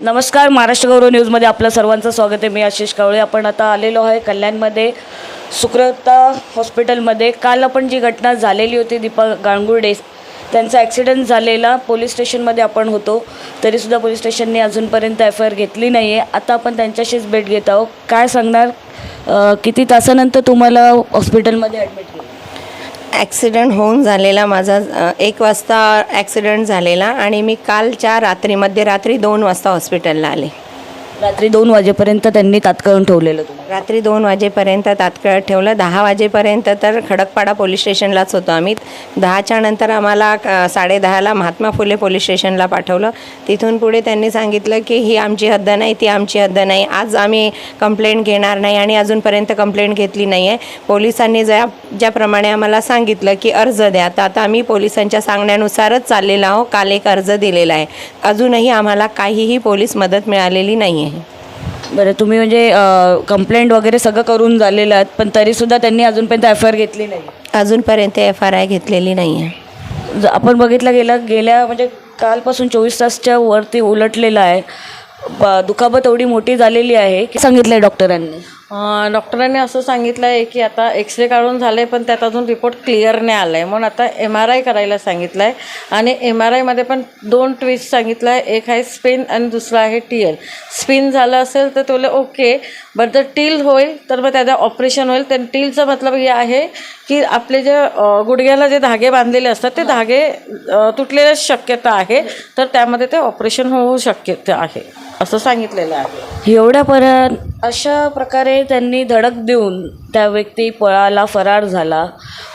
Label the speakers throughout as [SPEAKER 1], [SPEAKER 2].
[SPEAKER 1] नमस्कार महाराष्ट्र गौरव न्यूजमध्ये आपलं सर्वांचं स्वागत आहे. मी आशिष कावळे. आपण आता आलेलो आहे कल्याणमध्ये सुक्रता हॉस्पिटलमध्ये. काल आपण जी घटना झालेली होती दीपक गांगुर्डे त्यांचा ॲक्सिडेंट झालेला पोलीस स्टेशनमध्ये आपण होतो. तरीसुद्धा पोलीस स्टेशनने अजूनपर्यंत एफ आय आर घेतली नाही आहे आता आपण त्यांच्याशीच भेट घेत आहोत. काय सांगणार? किती तासानंतर तुम्हाला हॉस्पिटलमध्ये ॲडमिट केलं
[SPEAKER 2] ॲक्सिडेंट होऊन झालेला माझा एक वाजता ॲक्सिडेंट झालेला आणि मी कालच्या रात्री मध्यरात्री दोन वाजता हॉस्पिटलला आले.
[SPEAKER 1] रात्री दोन वाजेपर्यंत त्यांनी तात्काळून ठेवलेलं तुम्हाला?
[SPEAKER 2] रात्री दोन वाजेपर्यंत तात्काळ ठेवलं. दहा वाजेपर्यंत तर खडकपाडा पोलीस स्टेशनलाच होतो आम्ही. दहाच्या नंतर आम्हाला अ, साडेदहाला महात्मा फुले पोलीस स्टेशनला पाठवलं. तिथून पुढे त्यांनी सांगितलं की ही आमची हद्द नाही ती आमची हद्द नाही. आज आम्ही कंप्लेंट घेणार नाही आणि अजूनपर्यंत कंप्लेंट घेतली नाही आहे पोलिसांनी ज्या ज्याप्रमाणे आम्हाला सांगितलं की अर्ज द्या तर आता आम्ही पोलिसांच्या सांगण्यानुसारच चाललेलो आहो काल एक अर्ज दिलेला आहे. अजूनही आम्हाला काहीही पोलीस मदत मिळालेली नाही आहे
[SPEAKER 1] बरं तुम्ही म्हणजे कंप्लेंट वगैरे सगळं करून झालेलं आहेत पण तरीसुद्धा त्यांनी अजूनपर्यंत एफ आय आर घेतली नाही.
[SPEAKER 2] अजूनपर्यंत एफ आर आय घेतलेली नाही आहे
[SPEAKER 1] आपण बघितलं गेलं गेल्या म्हणजे कालपासून चोवीस तासच्या वरती उलटलेलं आहे. दुखापत एवढी मोठी झालेली आहे की सांगितलं आहे डॉक्टरांनी
[SPEAKER 3] डॉक्टरांनी असं सांगितलं आहे की आता एक्स रे काढून झाले पण त्यात अजून रिपोर्ट क्लिअर नाही आला आहे म्हणून आता एम आर आय करायला सांगितलं आहे आणि एम आर आयमध्ये पण दोन ट्विस्ट सांगितलं आहे एक आहे स्पिन आणि दुसरा आहे टीएल स्पिन झालं असेल तर तुला ओके बट जर टील होईल तर मग त्याचं ऑपरेशन होईल. तर टीलचं मतलब हे आहे की आपले जे गुडघ्याला जे धागे बांधलेले असतात ते धागे अं, शक्यता आहे. तर त्यामध्ये ते ऑपरेशन होऊ शक्यता आहे. असं सांगितलेलं आहे.
[SPEAKER 1] एवढ्यापर्यंत अशा प्रकारे त्यांनी धडक देऊन त्या व्यक्ती पळाला फरार झाला.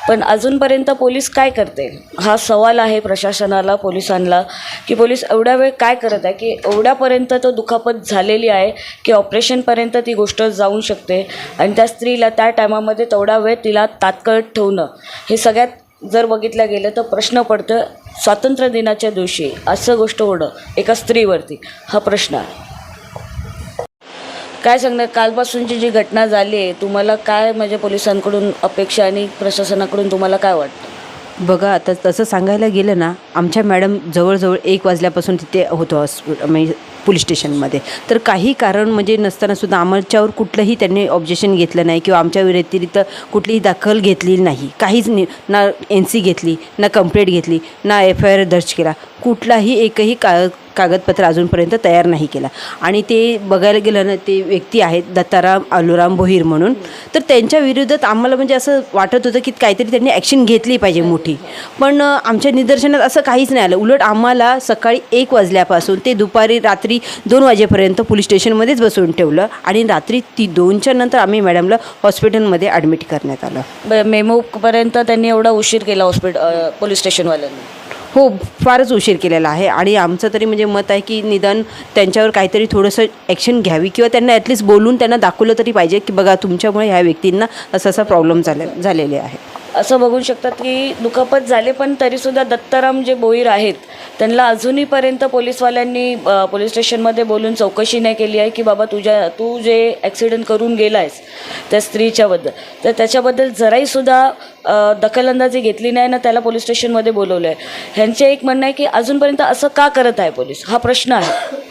[SPEAKER 1] पण अजूनपर्यंत पोलीस काय करते? हा सवाल आहे प्रशासनाला पोलिसांना की पोलीस एवढ्या वेळ काय करत आहे की एवढ्यापर्यंत तो दुखापत झालेली आहे की ऑपरेशनपर्यंत ती गोष्ट जाऊ शकते आणि त्या स्त्रीला त्या टायमामध्ये तेवढा वेळ तिला तात्काळ ठेवणं. हे सगळ्यात जर बघितलं गेलं तर प्रश्न पडतं स्वातंत्र्य दिनाच्या दिवशी असं गोष्ट होणं एका स्त्रीवरती हा प्रश्न आहे. काय सांगणार? कालपासूनची जी घटना झाली आहे तुम्हाला काय म्हणजे पोलिसांकडून अपेक्षा आणि प्रशासनाकडून तुम्हाला काय वाटतं?
[SPEAKER 4] बघा आता तसं सांगायला गेलं ना आमच्या मॅडम जवळजवळ एक वाजल्यापासून तिथे होतो हॉस्पिटल म्हणजे पोलीस स्टेशनमध्ये. तर काही कारण म्हणजे नसताना सुद्धा आमच्यावर कुठलंही त्यांनी ऑब्जेक्शन घेतलं नाही किंवा आमच्या व्यतिरिक्त कुठलीही दखल घेतली नाही. काहीच नि ना एन सी घेतली ना कंप्लेंट घेतली ना एफ आय आर दर्ज केला. कुठलाही एकही का कागदपत्र अजूनपर्यंत तयार नाही केला. आणि ते बघायला गेलं ना ते व्यक्ती आहेत दत्ताराम आलुराम भोईर म्हणून. तर त्यांच्या विरोधात आम्हाला म्हणजे असं वाटत होतं की काहीतरी त्यांनी ॲक्शन घेतली पाहिजे मोठी. पण आमच्या निदर्शनात असं काहीच नाही आलं. उलट आम्हाला सकाळी एक वाजल्यापासून ते दुपारी रात्री दोन वाजेपर्यंत पोलीस स्टेशनमध्येच बसवून ठेवलं आणि रात्री ती दोनच्या नंतर आम्ही मॅडमला हॉस्पिटलमध्ये ॲडमिट करण्यात आलं.
[SPEAKER 1] ब- मेमोपर्यंत त्यांनी एवढा उशीर केला हॉस्पिटल पोलीस स्टेशनवाल्यांनी?
[SPEAKER 4] हो फारच उशीर केलेला आहे. आणि आमचं तरी म्हणजे मत आहे की निदान त्यांच्यावर काहीतरी थोडंसं ॲक्शन घ्यावी किंवा त्यांना ॲटलिस्ट बोलून त्यांना दाखवलं तरी पाहिजे की बघा तुमच्यामुळे ह्या व्यक्तींना असा असा प्रॉब्लेम झाले झालेले आहे.
[SPEAKER 1] असं बघू शकतात की दुखापत झाले पण तरीसुद्धा दत्ताराम जे बोईर आहेत त्यांना अजूनहीपर्यंत पोलीसवाल्यांनी पोलीस स्टेशनमध्ये बोलून चौकशी नाही केली आहे की बाबा तुझ्या तू जे ॲक्सिडेंट करून गेला आहेस त्या स्त्रीच्याबद्दल तर त्याच्याबद्दल जराहीसुद्धा दखलंदाजी घेतली नाही ना त्याला पोलीस स्टेशनमध्ये बोलवलं आहे ह्यांचे एक म्हणणं आहे की अजूनपर्यंत असं का करत आहे पोलीस? हा प्रश्न आहे.